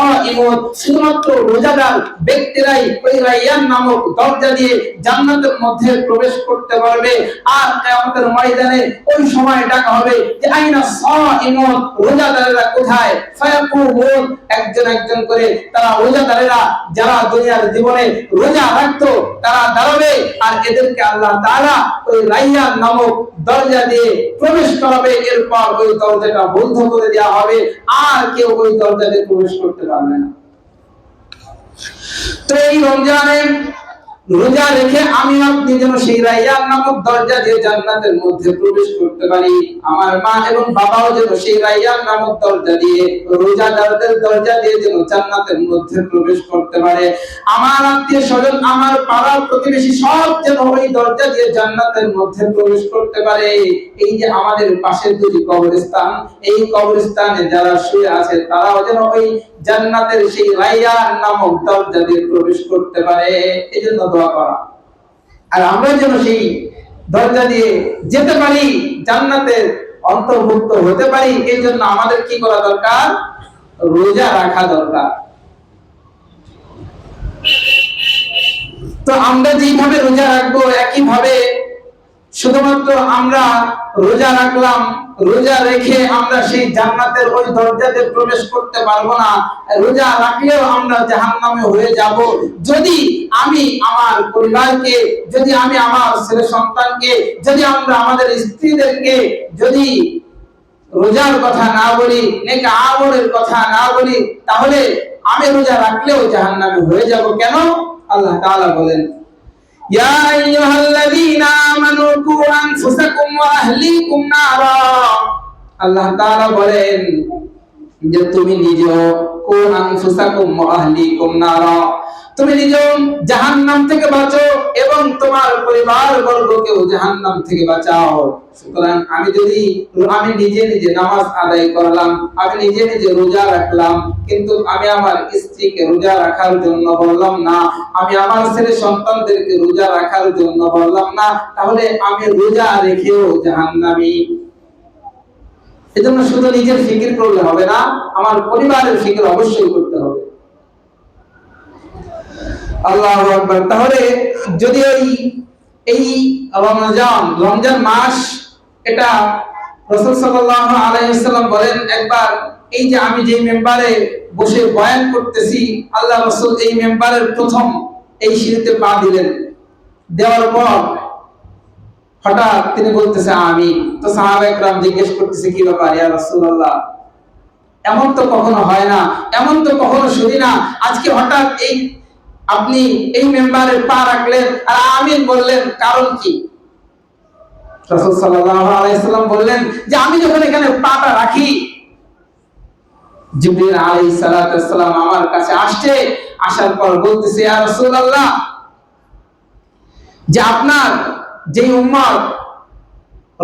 Oh, শুধুমাত্র রোজাদার ব্যক্তিরাই ওই রাইয়ান নামক দরজা দিয়ে জান্নাতের মধ্যে প্রবেশ করতে পারবে। আর কিয়ামতের ময়দানে ওই সময় ডাকা হবে যে, আইনা রোজাদারেরা কোথায়? একজন একজন করে তারা রোজাদারেরা, যারা দুনিয়ার জীবনে রোজা রাখতো, তারা দাঁড়াবে। আর এদেরকে আল্লাহ তাআলা ওই রাইয়ান নামক দরজা দিয়ে প্রবেশ করাবে। এরপর ওই দরজাটা বন্ধ করে দেওয়া হবে। আর কেউ ওই দরজা দিয়ে প্রবেশ করতে পারবে তো এই রমজানে রোজা রেখে আমি আপনি যেন সেই নামক দরজা দিয়ে জান্নাতের মধ্যে প্রবেশ করতে পারি। আমার মা এবং বাবাও যেন সেই নামক দরজা দিয়ে, রোজাদারদের দরজা দিয়ে যেন জান্নাতের মধ্যে প্রবেশ করতে পারে। আমার আত্মীয় স্বজন, আমার পাড়ার প্রতিবেশী সব যেন ওই দরজা দিয়ে জান্নাতের মধ্যে প্রবেশ করতে পারে। এই যে আমাদের পাশের দুটি কবরস্থান, এই কবরস্থানে যারা শুয়ে আছে, তারাও যেন ওই জান্নাতের সেই রাইয়ান নামক দরজা প্রবেশ করতে পারে এই জন্য দোয়া করা। আর আমরা যেন সেই দরজা দিয়ে যেতে পারি, জান্নাতের অন্তর্ভুক্ত হতে পারি এই জন্য আমাদের কি করা দরকার? রোজা রাখা দরকার। তো আমরা যেইভাবে রোজা রাখব একই ভাবে শুধুমাত্র আমরা রোজা রাখলাম, রোজা রেখে আমরা সেই জান্নাতের ওই দরজাতে প্রবেশ করতে পারব না। রোজা রাখলেও আমরা জাহান্নামে হয়ে যাব। যদি আমি আমার পরিবারকে, যদি আমি আমার ছেলে সন্তানকে, যদি আমরা আমাদের স্ত্রীদেরকে যদি রোজার কথা না বলি, নেকা আমলের কথা না বলি, তাহলে আমি রোজা রাখলেও জাহান্নামে হয়ে যাব। কেন? আল্লাহ তাআলা বলেন يا أيها الذين آمنوا قوا أنفسكم وأهليكم نارا আল্লাহ তাআলা বলেন যে তুমি নিজেও কু আনফুসাকুম ওয়া আহলিকুম নারা। তুমি নিজেও জাহান্নাম থেকে বাঁচো এবং তোমার পরিবার বর্গকেও জাহান্নাম থেকে বাঁচাও। সুতরাং আমি যদি আমি নিজে নিজে নামাজ আদায় করলাম, আমি নিজে নিজে রোজা রাখলাম, কিন্তু আমি আমার স্ত্রীকে রোজা রাখার জন্য বললাম না, আমি আমার ছেলে সন্তানদেরকে রোজা রাখার জন্য বললাম না, তাহলে আমি রোজা রেখেও জাহান্নামী। এজন্য শুধু নিজের ফিকির করলে হবে না, আমার পরিবারের ফিকির অবশ্যই করতে হবে। আল্লাহ আকবার। তাহলে যদি এই এই রমজান রমজান মাস, এটা রাসূল সাল্লাল্লাহু আলাইহি সাল্লাম বলেন, একবার এই যে আমি যে মেম্বারে বসে বয়ান করতেছি, আল্লাহ রাসূল এই মেম্বারের প্রথম এই সিঁড়িতে পা দিলেন। দেওয়ার পর হঠাৎ তিনি বলতেছে আমি তো সাহাবা একরাম জিজ্ঞেস করতেছে, কি ব্যাপার ইয়া রাসূলুল্লাহ? এমন তো কখনো হয় না, এমন তো কখনো শুনি না। আজকে হঠাৎ এই আপনি এই মেম্বারের পা রাখলেন আর আমিন বললেন, কারণ কি? সাল্লাম বললেন যে, আমি যখন এখানে পাটা রাখি, জিবরিল সালাম আমার কাছে আসছে, আসার পর বলতেছে, ইয়া রাসূলুল্লাহ, যে আপনার যে উম্মত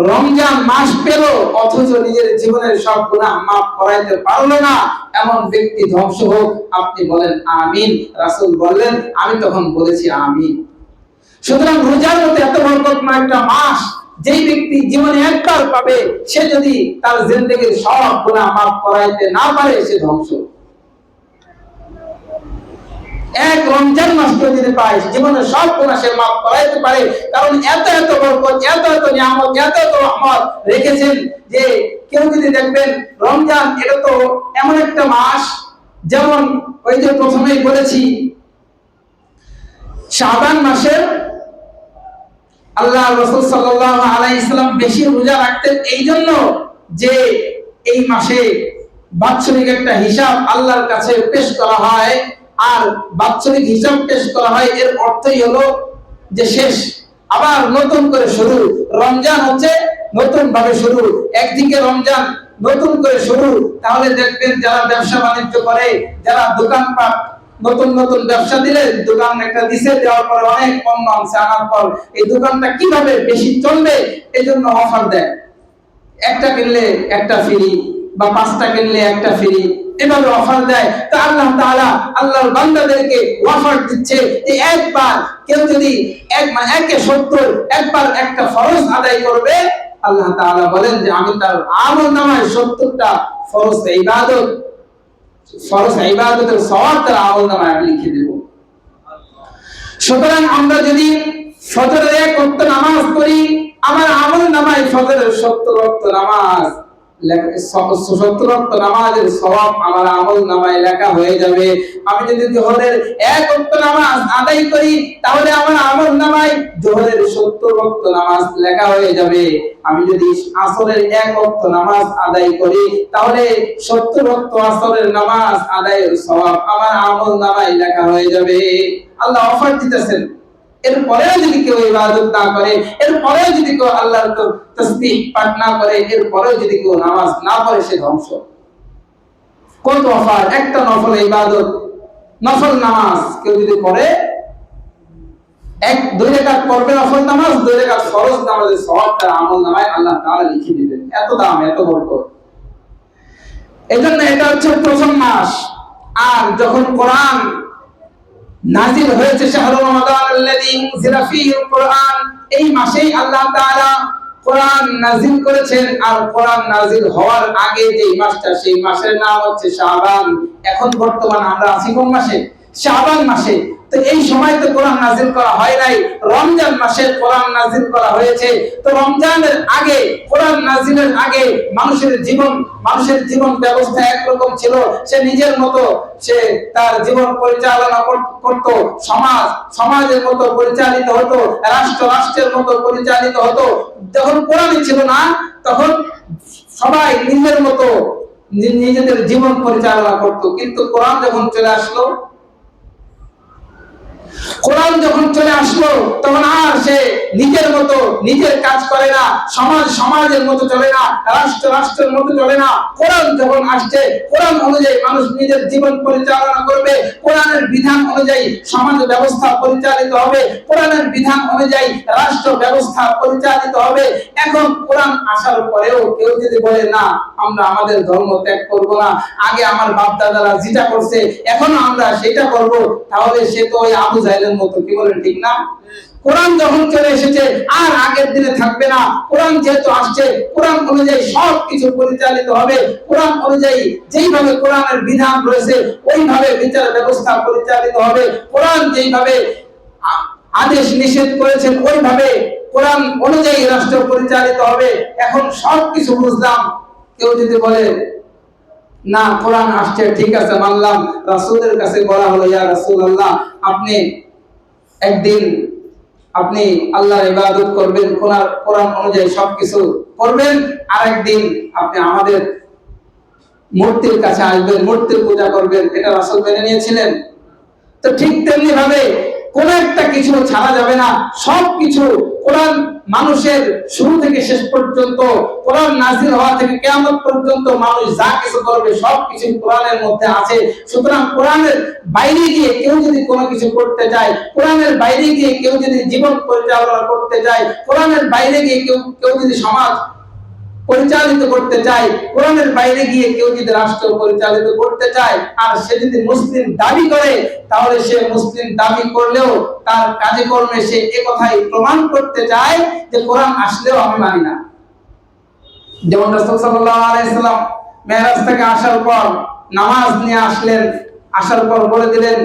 রমজান মাস পেল, অথচ নিজের জীবনের সব গুনাহ মাফ করাইতে পারল না, এমন ব্যক্তি ধ্বংস হোক, আপনি বলেন আমিন, রাসূল বললেন, আমি তখন বলেছি আমিন। সুতরাং রোজার মতো এত বরকতময় একটা মাস, যেই ব্যক্তি জীবনে একবার পাবে, সে যদি তার জিন্দগির সব গুনাহ মাফ করাইতে না পারে, সে ধ্বংস। এক রমজান মাস জীবনে সব গুনাহ সে মাফ পারে। কারণ এত এত বরকত, এত এত নিয়ামত, এত এত রেখেছেন যে কেউ যদি দেখবেন, রমজান এটা তো এমন একটা মাস, যেমন ওই যে প্রথমেই বলেছি, শাবান মাসের আল্লাহ রসুল সাল্লাম বেশি রোজা রাখতেন। এই জন্য যে এই মাসে বাৎসরিক একটা হিসাব আল্লাহর কাছে পেশ করা হয়। আর বাৎসরিক হিসাব পেশ করা হয়, এর অর্থই হলো যে শেষ। আবার নতুন করে শুরু। রমজান হচ্ছে নতুন ভাবে শুরু। একদিকে রমজান নতুন করে শুরু, তাহলে দেখবেন যারা ব্যবসা বাণিজ্য করে, যারা দোকান দোকানপাট নতুন নতুন ব্যবসা দিলে, দোকান একটা দিছে দেওয়ার পরে অনেক পণ্য আনছে, আনার পর এই দোকানটা কীভাবে বেশি চলবে এই জন্য অফার দেয়। একটা কিনলে একটা ফ্রি বা পাঁচটা কিনলে একটা ফ্রি এভাবে অফার দেয়। তা আল্লাহ তাআলা আল্লাহর বান্দাদেরকে অফার দিচ্ছে যে একবার কেউ যদি এক একে সত্তর, একবার একটা ফরজ আদায় করবে, আল্লাহ তাআলা বলেন যে আমি তার আমল নামায় সত্তরটা ফরজ ইবাদত, ফরজ ইবাদতের সওয়াব তার আমল নামায় আমি লিখে দেব। সুতরাং আমরা যদি ফজরের এক ওয়াক্ত নামাজ পড়ি, আমার আমল নামায় ফজরের সত্তর ওয়াক্ত নামাজ আমি যদি এক নামাজ আদায় করি, তাহলে নামাজ আসরের এক ওয়াক্ত নামাজ আদায় করি, তাহলে সত্তর ওয়াক্ত আসরের নামাজ আদায়ের আমার আমল নামায় লেখা হয়ে যাবে। আল্লাহ অফার দিতেছেন। এরপরেও যদি কেউ ইবাদত না করে যদি কেউ আল্লাহর পাঠ না করে যদি কেউ নামাজ না পড়ে, সে ধ্বংস। কত একটা নফল ইবাদত, নফল নামাজ কেউ যদি পড়ে, এক, দুই নফল নামাজ, দুই নামাজের সওয়াবটা আমল নামায় আল্লাহ লিখে দিবেন। এত দাম, এত বরকত। এজন্য এটা হচ্ছে প্রথম মাস। আর যখন কোরআন নাজিল হয়েছে শাহরু রমাদান আল্লাযী উনজিলা ফীহিল কোরআন। এই মাসেই আল্লাহ তাআলা কোরআন নাজিল করেছেন আর কোরআন নাজিল হওয়ার আগে যে মাসটা, সেই মাসের নাম হচ্ছে শাবান। এখন বর্তমান আমরা আছি কোন মাসে? শাবান মাসে। তো এই সময় তো কোরআন নাজিল করা হয় নাই। রমজান মাসে কোরআন নাজিল করা হয়েছে। তো রমজানের আগে, কোরআন নাজিলের আগে মানুষের জীবন মানুষের জীবন ব্যবস্থা একরকম ছিল। সে নিজের মতো সে তার জীবন পরিচালনা করত। সমাজ, সমাজের মতো পরিচালিত হতো। রাষ্ট্র, রাষ্ট্রের মতো পরিচালিত হতো। যখন কোরআনই ছিল না, তখন সবাই নিজের মতো নিজেদের জীবন পরিচালনা করত। কিন্তু কোরআন যখন চলে আসলো কোরআন যখন চলে আসলো, তখন আর সে নিজের মতো, নিজের কাজ করে না, সমাজ, সমাজের মতো চলে না, রাষ্ট্র, রাষ্ট্রের মতো চলে না। কোরআন যখন আসছে, কোরআন অনুযায়ী মানুষ নিজের জীবন পরিচালনা করবে, কোরআনের বিধান অনুযায়ী সমাজ ব্যবস্থা পরিচালিত হবে, কোরআনের বিধান অনুযায়ী রাষ্ট্র ব্যবস্থা পরিচালিত হবে। এখন কোরআন আসার পরেও কেউ যদি বলে, না, আমরা আমাদের ধর্ম ত্যাগ করব না, আগে আমার বাপ দাদারা যেটা করছে, এখনও আমরা সেটা করব, তাহলে সে তো ওই আবু জাহেলের মতো, কি বলেন, ঠিক না? কোরআন যখন চলে এসেছে, আর আগের দিনে থাকবে না। কোরআন যেহেতু আসছে, কোরআন অনুযায়ী সব কিছু পরিচালিত হবে। কোরআন অনুযায়ী যেইভাবে কোরআনের বিধান রয়েছে, ওইভাবে বিচার ব্যবস্থা পরিচালিত হবে। কোরআন যেইভাবে আদেশ নিষেধ করেছেন, ওইভাবে কোরআন অনুযায়ী রাষ্ট্র পরিচালিত হবে। এখন সব কিছু বুঝলাম। কেউ যদি বলে না, কোরআন আসছে, ঠিক আছে, মানলাম। রাসূলের কাছে বলা হলো, ইয়া রাসূলুল্লাহ, আপনি একদিন আপনি আল্লাহর ইবাদত করবেন, কোরআন কোরআন অনুযায়ী সবকিছু করবেন, আরেকদিন আপনি আমাদের মূর্তির কাছে আসবেন, মূর্তির পূজা করবেন। এটা রাসূল মেনে নিয়েছিলেন। তো ঠিক তেমনি ভাবে কোন একটা কিছু ছাড়া যাবে না। সব কিছু কোরআন মানুষের শুরু থেকে শেষ পর্যন্ত, কোরআন নাজির হওয়া থেকে কেয়ামত পর্যন্ত মানুষ যা কিছু করবে সব কিছু কোরআনের মধ্যে আছে। সুতরাং কোরআনের বাইরে গিয়ে কেউ যদি কোনো কিছু করতে চায় কোরআনের বাইরে গিয়ে কেউ যদি জীবন পরিচালনা করতে চায় কোরআনের বাইরে গিয়ে কেউ কেউ যদি সমাজ পরিচালিত করতে চায়, কোরআনের বাইরে গিয়ে কেউ যদি রাষ্ট্র পরিচালিত করতে চায় আর সে যদি মুসলিম দাবি করে, তাহলে সে মুসলিম দাবি করলেও তার কাজে কর্মে সে এ কথাই প্রমাণ করতে চায় যে কোরআন আসলেও আমি মানি না। যেমন রাসূল সাল্লাল্লাহু আলাইহি সাল্লাম মেরাজ থেকে আসার পর, নামাজ নিয়ে আসলেন, আসার পর বলে দিলেন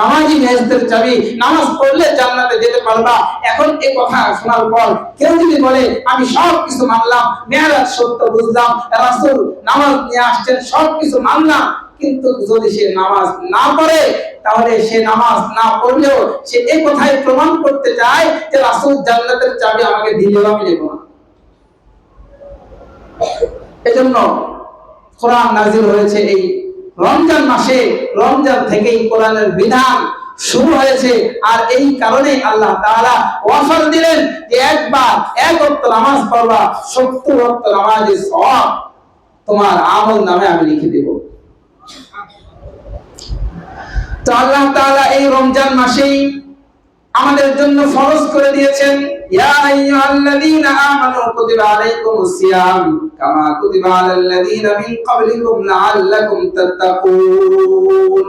নামাজই চাবি, নামাজ পড়লে জান্নাতে যেতে পারবা। এখন এই কথা শোনার পর কেউ যদি বলে, আমি সব কিছু মানলাম সত্য বুঝলাম, রাসূল নামাজ নিয়ে আসছেন সব কিছু মানলাম। কিন্তু যদি সে নামাজ না পড়ে, তাহলে সে নামাজ না পড়লেও সে এই কথাই প্রমাণ করতে চায় যে রাসূল জান্নাতের চাবি আমাকে দিলেও আমি নেব না। এজন্য কোরআন হয়েছে এই রমজান মাসে, রমজান থেকেই কোরআনের বিধান শুরু হয়েছে। আর এই কারণে আল্লাহ তাআলা ওয়াফার দিলেন যে একবার এক ওয়াক্ত নামাজ পড়বা, সত্তর ওয়াক্ত নামাজে সওয়াব তোমার আমল নামে আমি লিখে দেব। তো আল্লাহ তাআলা এই রমজান মাসেই আমাদের জন্য ফরজ করে দিয়েছেন, ইয়া আইয়ুহাল্লাযীনা আমানু কুতিবা আলাইকুমুস সিয়াম কামা কুতিবা আলাল্লাযীনা মিন ক্বাবলিকুম লাআল্লাকুম তাত্তাকুন।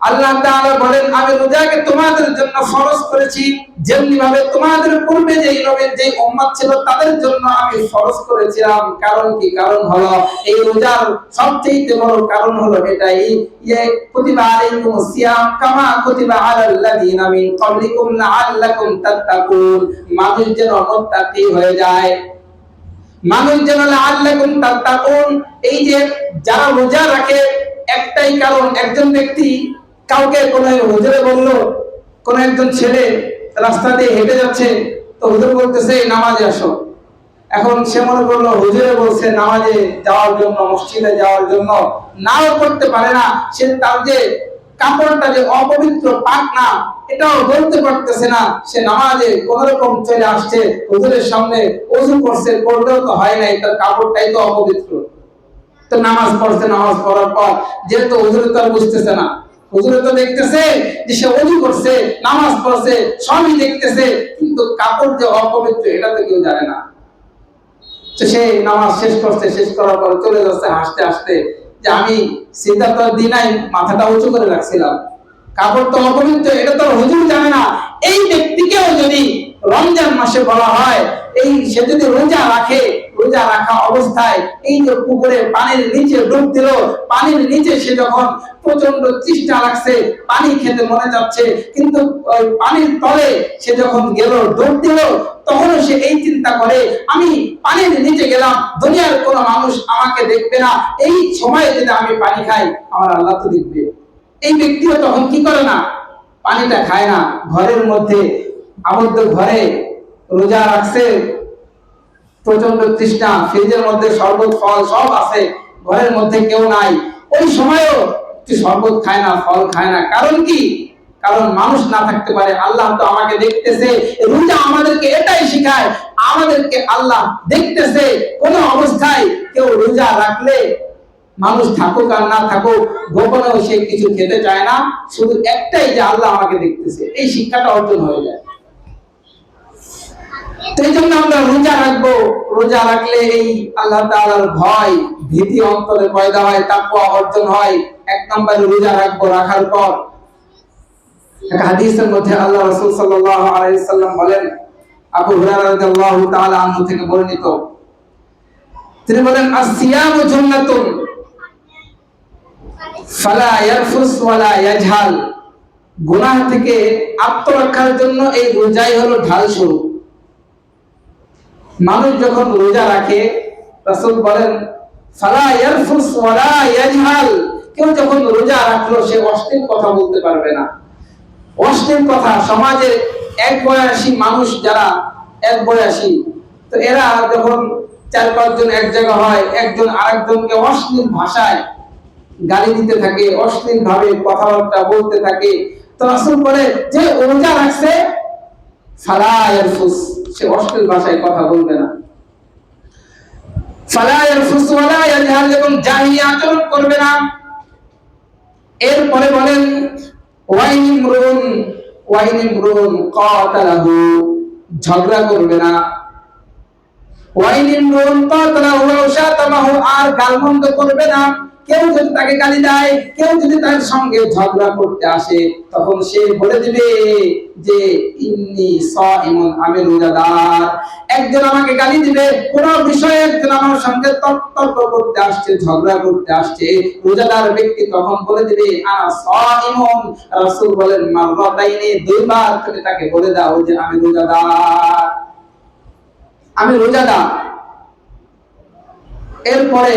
আল্লাহ তাআলা বলেন, আমি রোজাকে তোমাদের জন্য ফরজ করেছি। যেমনি ভাবে তোমাদের পূর্বে নবীর উম্মত ছিল, তাদের জন্য আমি ফরজ করেছিলাম। কারণ কি? কারণ হলো, এই রোজার সবচেয়ে বড় কারণ হলো এটাই কুতিবা আলাইকুম সিয়াম কামা কুতিবা মিন ক্বাবলিকুম লাআল্লাকুম তাত্তাকুন। মানুষ যেন মুত্তাকি হয়ে যায়। মানুষ যেন লাআল্লাকুম তাত্তাকুন। এই যে, যারা রোজা রাখে, একটাই কারণ, একজন ব্যক্তি কাউকে কোনো হুজুরে বলল কোন একজন ছেলে রাস্তা দিয়ে হেঁটে যাচ্ছে, তো হুজুর বলতেছে, "এই নামাজে আসো। এখন সে মনে করল, হুজুরে বলছে, নামাজে যাওয়ার জন্য, মসজিদে যাওয়ার জন্য নাও করতে পারে না। সে তার যে কাপড়টা যে অপবিত্র পাক না, এটাও বলতে পারতেছে না। সে নামাজে কোন রকম চলে আসছে, হুজুরের সামনে ওযু করছে, করলেও তো হয় নাই, তার কাপড়টাই তো অপবিত্র। তো নামাজ পড়ছে, নামাজ পড়ার পর, যেহেতু হুজুরে তো আর বুঝতেছে না। এটা তো কেউ জানে না। সে নামাজ শেষ করছে, শেষ করার পর চলে যাচ্ছে হাসতে হাসতে। যে আমি সিদ্ধান্ত মাথাটা উঁচু করে রাখছিলাম। কাপড় তো অপবিত্র, এটা তো হুজুর জানে না। এই ব্যক্তিকেও যদি রমজান মাসে বলা হয়, এই সে যদি রোজা রাখে, রোজা রাখা অবস্থায় এই যে পুকুরে পানির নিচে ডুব দিল, পানির নিচে সে যখন প্রচণ্ড তৃষ্ণা লাগছে, পানি খেতে মনে যাচ্ছে, কিন্তু পানির তলে সে যখন গেল, ডুব দিল, তখনও সে এই চিন্তা করে, আমি পানির নিচে গেলাম, দুনিয়ার কোনো মানুষ আমাকে দেখবে না, এই সময়ে যদি আমি পানি খাই, আমার আল্লাহ তো দেখবে। এই ব্যক্তিও তখন কি করে না? পানিটা খায় না। ঘরের মধ্যে আবদ্ধ ঘরে রোজা রাখছে প্রচণ্ড তৃষ্ণা, ফ্রিজের মধ্যে শরবত, ফল সব আছে, ঘরের মধ্যে কেউ নাই। ওই সময়ও শরবত খায় না, ফল খায় না। কারণ কি? কারণ মানুষ না থাকতে পারে। আল্লাহ তো আমাকে দেখতেছে। রোজা আমাদেরকে এটাই শেখায়, আমাদেরকে আল্লাহ দেখতেছে। কোন অবস্থায় কেউ রোজা রাখলে মানুষ থাকুক আর না থাকুক, গোপনেও সে কিছু খেতে চায় না। শুধু একটাই যে আল্লাহ আমাকে দেখতেছে। এই শিক্ষাটা অর্জন হয়ে যায়। এই জন্য আমরা রোজা রাখব। রোজা রাখলে এই আল্লাহ ভয়, ভীতি অন্তরে পয়দা হয় অর্জন হয়। এক নম্বরে রোজা রাখব রাখার পর। হাদিসের মধ্যে আল্লাহ বলেন, আবু হুরায়রা থেকে বর্ণিত। তিনি বলেন ফালা ইয়ারফুস ওয়ালা ইয়াজহাল। গুনাহ থেকে আত্মরক্ষার জন্য এই রোজাই হলো ঢাল স্বরূপ। মানুষ যখন রোজা রাখে, রাসূল বলেন কেউ যখন রোজা রাখল, সে অশ্লীল কথা বলতে পারবে না। অশ্লীল কথা সমাজে এক বয়সী মানুষ যারা, এক বয়সী, তো এরা যখন চার পাঁচজন এক জায়গা হয়, একজন আরেকজনকে অশ্লীল ভাষায় গালি দিতে থাকে অশ্লীল ভাবে কথাবার্তা বলতে থাকে, তো রাসূল বলে, যে রোজা রাখছে ইয়ারফুস। সে অশ্লীল ভাষায় কথা বলবে না। এবং আচরণ করবে না। এরপরে বলেন ঝগড়া করবে না। আর গালমন্দ করবে না। কেউ যদি তাকে গালি দেয়, কেউ যদি তার সঙ্গে ঝগড়া করতে আসে, তখন সে বলে দিবে যে, ইন্নি সাইমুন, আমি রোজাদার। একজন আমাকে গালি দিবে, কোন বিষয়ে একজন আমার সঙ্গে তর্ক করতে আসছে, ঝগড়া করতে আসছে, রোজাদার ব্যক্তি তখন বলে দিবে, আনা সাইমুন। রাসূল বলেন, মাররাতাইনি, দুইবার তুমি তাকে বলে দাও যে, আমি রোজাদার। আমি রোজাদার। এরপরে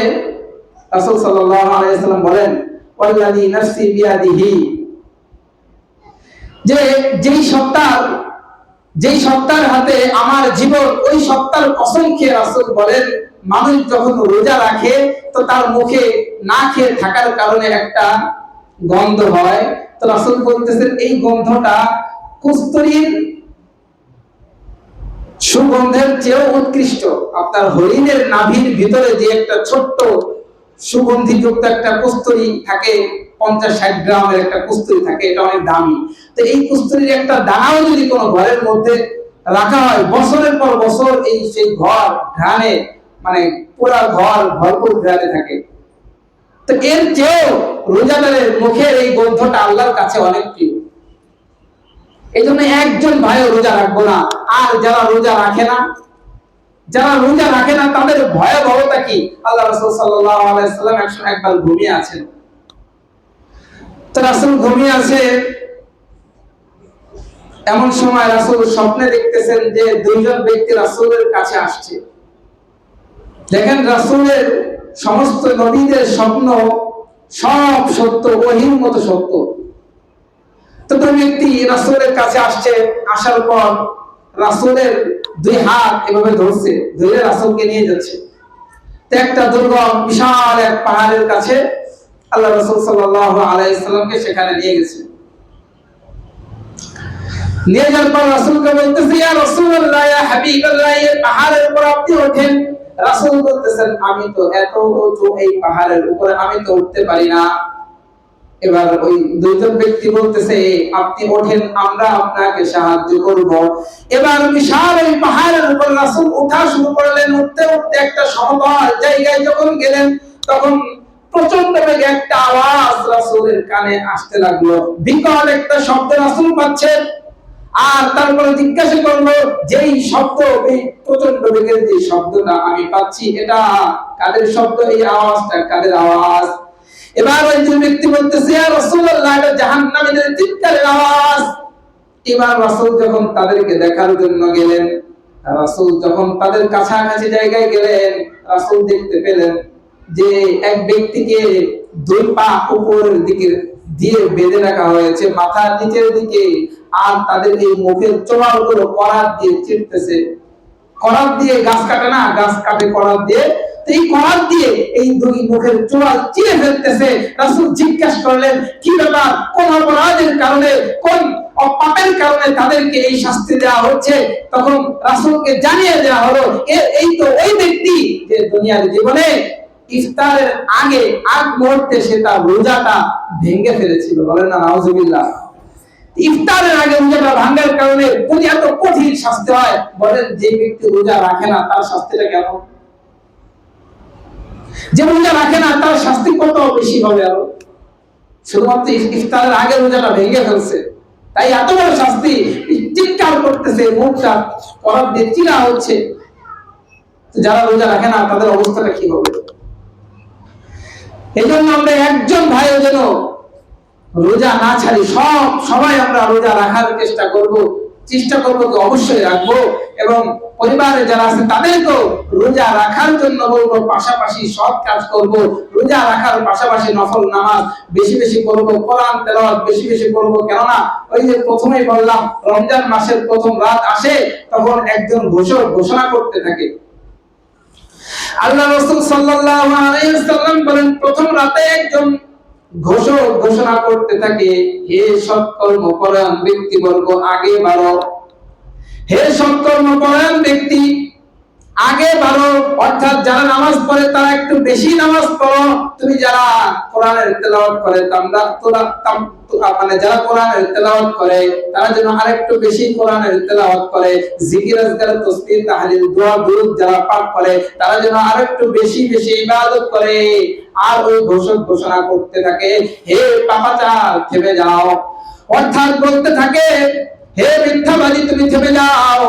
রাসূল সাল্লাল্লাহু আলাইহি সাল্লাম বলেন, ওয়াল্লাযী নাফসি বিয়াদিহি। যে, যেই সত্তার যেই সত্তার হাতে আমার জীবন, ওই সত্তার কসম খেয়ে রাসূল বলেন, মানুষ যখন রোজা রাখে, তো তার মুখে না খেয়ে থাকার কারণে একটা গন্ধ হয়। তো রাসূল বলতেছেন, এই গন্ধটা কুস্তুরীর সুগন্ধের চেয়েও উৎকৃষ্ট। আপনার হরিণের নাভির ভিতরে যে একটা ছোট্ট সুগন্ধিযুক্ত একটা কস্তুরি থাকে, পঞ্চাশ ষাট গ্রামের একটা কস্তুরি থাকে, এটা অনেক দামি। তো এই কস্তুরির একটা দানাও যদি কোনো ঘরের মধ্যে রাখা হয়, বছরের পর বছর এই সেই ঘর ঘ্রাণে মানে পুরা ঘর, ভরপুর ঘ্রাণে থাকে। তো এর চেয়েও রোজাদারের মুখের এই গন্ধটা আল্লাহর কাছে অনেক প্রিয়। এই জন্য একজন ভাইও রোজা রাখব না। আর যারা রোজা রাখে না যারা রোজা রাখে না, তাদের ভয়াবহতা কি? আল্লাহ রাসূল সাল্লাল্লাহু আলাইহি সাল্লাম একসময় একবার ঘুমিয়ে আছেন। তো রাসূল ঘুমিয়ে আছে, এমন সময় রাসূল স্বপ্নে দেখতেছেন যে দুইজন ব্যক্তি রাসূলের কাছে আসছে। দেখেন রাসূলের সমস্ত নবীদের স্বপ্ন সব সত্য ওহির মতো সত্য। তো দুই ব্যক্তি রাসূলের কাছে আসছে, আসার পর রাসূলের দুই হাত এভাবে ধরছে, ধরে রাসূলকে নিয়ে যাচ্ছে। একটা দুর্গম বিশাল এক পাহাড়ের কাছে আল্লাহ রাসূল সাল্লাল্লাহু আলাইহি সাল্লামকে সেখানে নিয়ে গেছে। নিয়ে যাওয়ার পর রাসূলকে বলতেছে, ইয়া রাসূলুল্লাহ, ইয়া হাবিবাল্লাহ, এই পাহাড়ের উপর আপনি ওঠেন। রাসূল বলতেছেন, আমি তো এত উঁচু এই পাহাড়ের উপরে আমি তো উঠতে পারি না। এবার ওই দুইজন ব্যক্তি বলতেছে আপনি ওঠেন, আমরা আপনাকে সাহায্য করব। এবার বিশাল ওই পাহাড়ের উপর রাসূল ওঠা শুরু করলেন, উঠতে উঠতে একটা সমতল জায়গায় যখন গেলেন, তখন প্রচণ্ড বেগে একটা আওয়াজ কানে আসতে লাগল। বিকট একটা শব্দ রাসূল পাচ্ছেন আর তারপরে জিজ্ঞাসা করল, যেই শব্দ এই প্রচণ্ড বেগের যে শব্দটা আমি পাচ্ছি, এটা কাদের শব্দ? এই আওয়াজটা কাদের আওয়াজ? এবার ওই যে ব্যক্তি বলতেছে, ইয়া রাসূলুল্লাহ, এটা জাহান্নামীদের চিৎকারের আওয়াজ। এবার রাসূল যখন তাদেরকে দেখার জন্য গেলেন, রাসূল যখন তাদের কাছাকাছি জায়গায় গেলেন, রাসূল দেখতে পেলেন যে এক ব্যক্তিকে দুই পা উপরের দিকে দিয়ে বেঁধে রাখা হয়েছে, মাথার নিচের দিকে, আর তাদের এই মুখের চোয়ালগুলো করাত দিয়ে চিরতেছে করাত দিয়ে গাছ কাটে না, গাছ কাটে করাত দিয়ে এই করাত দিয়ে এই দুই মুখের চোয়াল চিরে ফেলতেছে। রাসূল জিজ্ঞাসা করলেন, কি ব্যাপার? কোন অপরাধের কারণে, কোন পাপের কারণে তাদেরকে এই শাস্তি দেওয়া হচ্ছে? তখন রাসূলকে জানিয়ে দেওয়া হলো এই তো ওই ব্যক্তি যে দুনিয়ার জীবনে ইফতারের আগে, আগ মুহূর্তে সে তার রোজাটা ভেঙে ফেলেছিল। বলেন না, নাউজুবিল্লাহ। ইফতারের আগে রোজাটা ভাঙার কারণে যদি এত কঠিন শাস্তি হয়। বলেন, যে ব্যক্তি রোজা রাখে না, তার শাস্তিটা কেমন? যে রোজা রাখে না, তার শাস্তি কত বেশি হবে আরও। শুধুমাত্র ইফতারের আগে রোজাটা ভেঙে ফেলছে। তাই এত বড় শাস্তি চিৎকার করতেছে মুখটা, করার দিয়ে চিরা হচ্ছে? যারা রোজা রাখে না, তাদের অবস্থাটা কি হবে? এই জন্য আমরা একজন ভাইও যেন রোজা না ছাড়ি, সব সবাই আমরা রোজা রাখার চেষ্টা করব। চেষ্টা করব অবশ্যই রাখব। এবং পরিবারে যারা আছে, তাদেরকেও রোজা রাখার জন্য বলব, পাশাপাশি সৎ কাজ করব। রোজা রাখার পাশাপাশি নফল নামাজ বেশি বেশি করব কোরআন, তেলাওয়াত বেশি বেশি করব কেননা, ওই যে প্রথমেই বললাম, রমজান মাসের প্রথম রাত আসে, তখন একজন ঘোষক ঘোষণা করতে থাকে। আল্লাহ রাসূল সাল্লাল্লাহু আলাইহি ওয়াসাল্লাম বলেন, প্রথম রাতে একজন ঘোষক ঘোষণা করতে থাকে হে সৎকর্ম পরায়ণ ব্যক্তিবর্গ আগে বাড়ো হে সৎকর্ম পরায়ণ ব্যক্তি আগে বাড়ো অর্থাৎ যারা নামাজ পড়ে তারা একটু বেশি নামাজ পড়ো। তুমি যারা কোরআনের তেলাওয়াত করে তোমরা তোরা মানে যারা কোরআনের তেলাওয়াত করে, তারা যেন আরেকটু বেশি কোরআনের তেলাওয়াত করে। জিকির, আজকার তসবিহ তাহলিল দোয়া, দুরূদ যারা পাঠ করে, তারা যেন আরেকটু বেশি বেশি ইবাদত করে। আর ওই ঘোষক ঘোষণা করতে থাকে, হে পাপাচার, থেমে যাও। অর্থাৎ বলতে থাকে হে মিথ্যাবাদী তুমি থেমে যাও,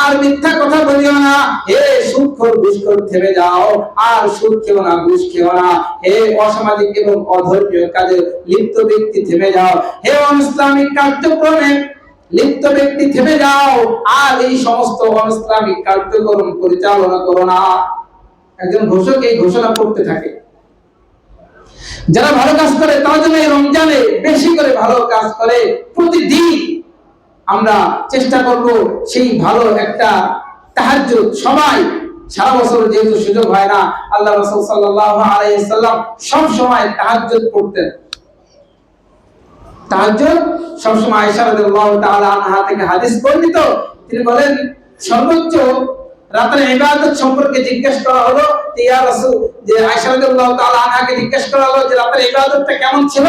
আর মিথ্যা কথা বলিও না। হে সুদখোর ঘুষখোর থেমে যাও, আর সুদ খেও না ঘুষ খেও না। হে অসামাজিক এবং অধর্মীয় কাজে লিপ্ত ব্যক্তি থেমে যাও। হে অনিসলামিক কার্যক্রমে লিপ্ত ব্যক্তি থেমে যাও, আর এই সমস্ত অনিসলামিক কার্যক্রম পরিচালনা করো না। একজন ঘোষক এই ঘোষণা করতে থাকে। যারা ভালো কাজ করে, তারা যেন এই রমজানে বেশি করে ভালো কাজ করে প্রতিদিন। আমরা চেষ্টা করব সেই ভালো একটা তাহাজ্জুদ সবাই। সারা বছর যেহেতু সুযোগ হয় না, আল্লাহ রাসূল সাল্লাল্লাহু আলাইহি সাল্লাম সব সময় তাহাজ্জুদ পড়তেন। তাহাজ্জুদ সব সময় আয়েশা রাদিয়াল্লাহু তাআলা আনহা থেকে হাদিস বর্ণিত। তিনি বলেন, সর্বোচ্চ রাতের ইবাদত সম্পর্কে জিজ্ঞেস করা হলো, যে জিজ্ঞেস করা হলো যে রাতের ইবাদতটা কেমন ছিল?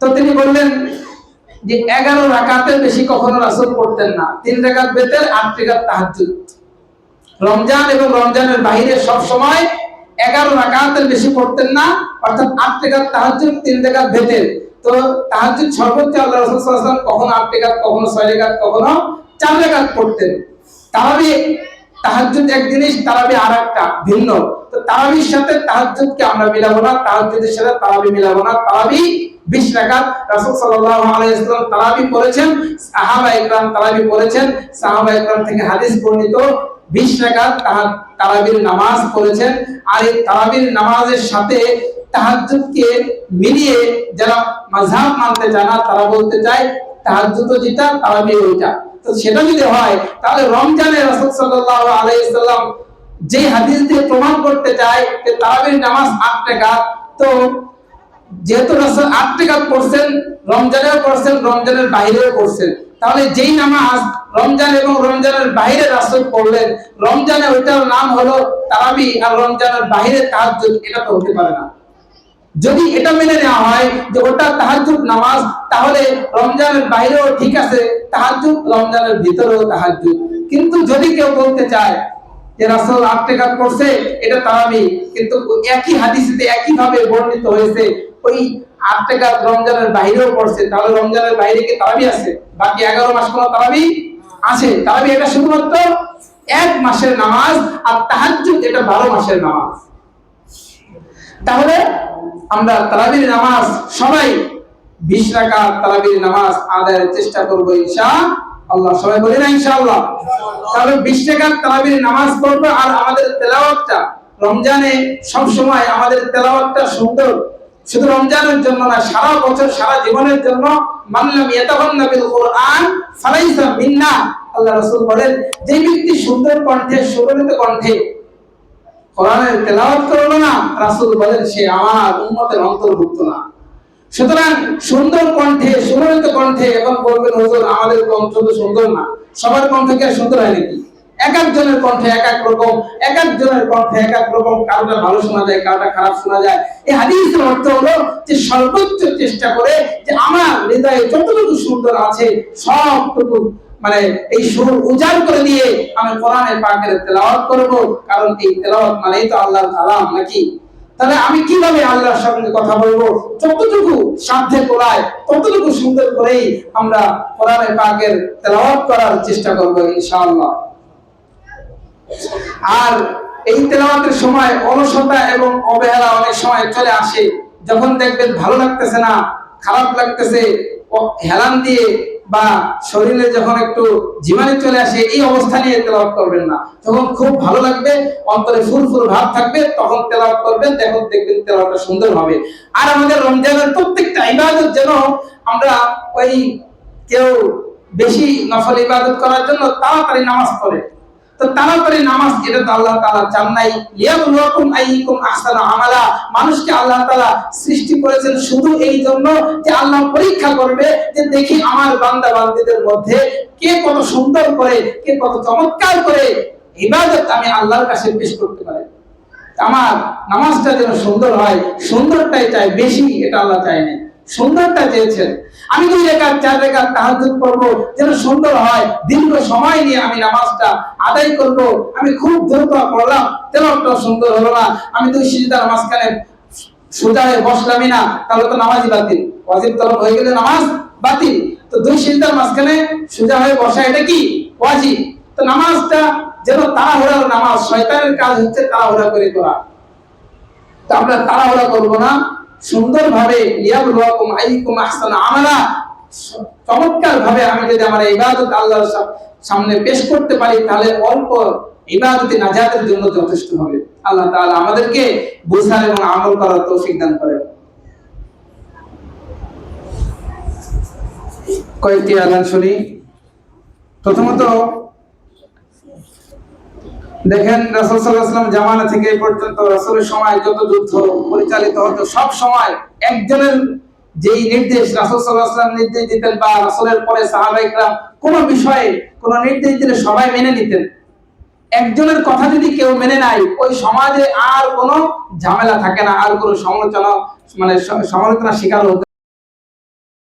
তো তিনি বললেন যে এগারো রাকাতের বেশি কখনো রাসূল পড়তেন না। তিন রাকাত বেতের, আট রাকাত তাহাজ্জুদ। রমজান এবং রমজানের বাহিরে সব সময় এগারো রাকাতের বেশি পড়তেন না, অর্থাৎ আট টাকার তাহাজ্জুদ, তিন টাকার ভেতের তো তাহাজ্জুদ সর্বোচ্চ আল্লাহ রাসূল ওয়াসাল্লাম কখনো আট টাকাত কখনো ছয় টাকাত কখনো চার টাকাত পড়তেন। তাহলে তাহাজ্জুদ এক জিনিস, তারাবি আর একটা ভিন্ন। তো তারাবির সাথে তাহাজ্জুদকে আমরা মিলাবো না, তাহাজ্জুদের সাথে তারাবি মিলাবো না। তারাবি 20 রাকাত রাসূল সাল্লাল্লাহু আলাইহি ওয়াসাল্লাম তারাবি পড়েছেন সাহাবা ইকরাম তারাবি সাহাবা ইকরাম থেকে হাদিস বর্ণিত 20 রাকাত তাহা- তারাবির নামাজ আর এই তারাবির নামাজের সাথে মিলিয়ে যারা মাযহাব মানতে তারা বলতে চায় যেটা তারাবি ওইটা। তো সেটা যদি হয়, তাহলে রমজানে রাসূল যে হাদিস দিয়ে প্রমাণ করতে চায় যে তারাবির নামাজ আট টাকা তো যেহেতু রাসূল টাকা পড়ছেন, রমজানেও পড়ছেন, রমজানের বাইরেও পড়ছেন। তাহলে যেই নামাজ রমজান এবং রমজানের বাইরে রাসূল পড়লেন, রমজানে ওইটার নাম হলো তারাবি, আর রমজানের বাইরে তাহাজ্জুদ, এটা তো হতে পারে না। যদি এটা মেনে নেওয়া হয় যে ওটা তাহাজ্জুদ নামাজ, তাহলে রমজানের বাইরেও ঠিক আছে, তাহাজ্জুদ রমজানের ভিতরেও তাহাজ্জুদ। কিন্তু যদি কেউ বলতে চায় যে রাসূল টাকা করছে, এটা তারাবি। কিন্তু একই একই ভাবে বর্ণিত হয়েছে, ওই টাকা রমজানের বাইরেও পড়ছে। তাহলে রমজানের বাইরে কি তারাবি আছে? বাকি এগারো মাস কোনো তারাবি আছে? তারাবি এটা শুধুমাত্র এক মাসের নামাজ আর তাহাজ্জুদ এটা বারো মাসের নামাজ। তাহলে আমরা তারাবির নামাজ সবাই বিশ রাকাত তারাবির নামাজ আদায়ের চেষ্টা করব ইনশা আল্লাহ সবাই বলি না ইনশাআল্লাহ। তাহলে বিশ রাকাত তারাবির নামাজ পড়ব আর আমাদের তেলাওয়াতটা রমজানে সব সময় আমাদের তেলাওয়াতটা সুন্দর। শুধু রমজানের জন্য না সারা বছর সারা জীবনের জন্য মানলাম ইয়াতাবান্না বিল কোরআন ফালাইসা মিন্না। আল্লাহ রাসূল বলেন যে ব্যক্তি সুন্দর কণ্ঠে সুরলিত কণ্ঠে কোরআনের তেলাওয়াত করল না রাসূল বলেন সে আমার উম্মতের অন্তর্ভুক্ত না। সুতরাং সুন্দর কণ্ঠে, সুরলিত কণ্ঠে এখন বলবেন, হুজুর, আমাদের কণ্ঠ তো সুন্দর না। সবার কণ্ঠ কি সুন্দর হয় নাকি? এক একজনের কণ্ঠে এক এক রকম, এক একজনের কণ্ঠে এক এক রকম, কারোটা ভালো শোনা যায়, কারোটা খারাপ শোনা যায়। এই হাদিসের অর্থ হলো যে সর্বোচ্চ চেষ্টা করে যে আমার হৃদয়ে যতটুকু সুন্দর আছে, সবটুকু মানে এই সুর উজাড় করে দিয়ে আমি কোরআনের পাকের তেলাওয়াত করব। কারণ এই তেলাওয়াত মানেই তো আল্লাহর কালাম, নাকি? তাহলে আমি কীভাবে আল্লাহর সঙ্গে কথা বলব? যতটুকু সাধ্যে কোরআয় ততটুকু সুন্দর করেই আমরা কোরআনের পাকের তেলাওয়াত করার চেষ্টা করব ইনশাআল্লাহ। আর এই তেলাওয়াতের সময় অলসতা এবং অবহেলা অনেক সময় চলে আসে। যখন দেখবেন ভালো লাগতেছে না, খারাপ লাগতেছে হেলান দিয়ে বা শরীরে যখন একটু জীবাণু চলে আসে, এই অবস্থা নিয়ে তেলাপ করবেন না। তখন খুব ভালো লাগবে, অন্তরে ফুল ফুল ভাব থাকবে, তখন তেলাপ করবেন, দেখুন, দেখবেন তেলাপটা সুন্দর হবে। আর আমাদের রমজানের প্রত্যেকটা ইবাদত যেন আমরা ওই কেউ বেশি নফল ইবাদত করার জন্য তাড়াতাড়ি নামাজ পড়ে। তো তাড়াতাড়ি নামাজ এটা তো আল্লাহ তাআলা চান নাই আমালা। মানুষকে আল্লাহ তাআলা সৃষ্টি করেছেন শুধু এই জন্য যে আল্লাহ পরীক্ষা করবে যে দেখি আমার বান্দা বান্দীদের মধ্যে কে কত সুন্দর করে, কে কত চমৎকার করে ইবাদত আমি আল্লাহর কাছে পেশ করতে পারি। আমার নামাজটা যেন সুন্দর হয়, সুন্দরটাই চাই বেশি, এটা আল্লাহ চায় না সুন্দরটা চেয়েছেন। আমি দুই রেখার চার রেখার তাহাজ্জুদ করব যেন সুন্দর হয়, দীর্ঘ সময় নিয়ে আমি নামাজটা আদায় করব, আমি খুব দ্রুত পড়লাম তেলাওয়াতটা সুন্দর হলো না। আমি দুই সিজদার মাঝখানে সোজা হয়ে বসলামই না, তাহলে তো নামাজই বাতিল। ওয়াজিব তলব হয়ে গেলে নামাজ বাতিল। তো দুই সিজদার মাঝখানে সোজা হয়ে বসা এটা কি? ওয়াজিব। তো নামাজটা যেন তাড়াহুড়ার নামাজ, শয়তানের কাজ হচ্ছে তাড়াহুড়া করে করা তো আমরা তাড়াহুড়া করব না সুন্দরভাবে লিয়াবলুয়াকুম আইয়ুকুম আমালা। চমৎকার ভাবে আমি যদি আমার ইবাদত আল্লাহর সামনে পেশ করতে পারি, তাহলে অল্প ইবাদতে নাজাতের জন্য যথেষ্ট হবে। আল্লাহ তাআলা আমাদেরকে বুঝার এবং আমল করার তৌফিক দান করেন। কয়েকটি আজান শুনি। প্রথমত দেখেন রাসুল সাল্লাহাম জামানা থেকে এ পর্যন্ত রাসুলের সময় যত যুদ্ধ পরিচালিত হতো, সব সময় একজনের যেই নির্দেশ রাসুল সাল্লাহাম নির্দেশ দিতেন বা রাসুলের পরে সাহাবাহিকরা কোনো বিষয়ে কোনো নির্দেশ দিলে সবাই মেনে নিতেন। একজনের কথা যদি কেউ মেনে নাই ওই সমাজে আর কোনো ঝামেলা থাকে না, আর কোনো সমালোচনা মানে সমালোচনা শিকার হতে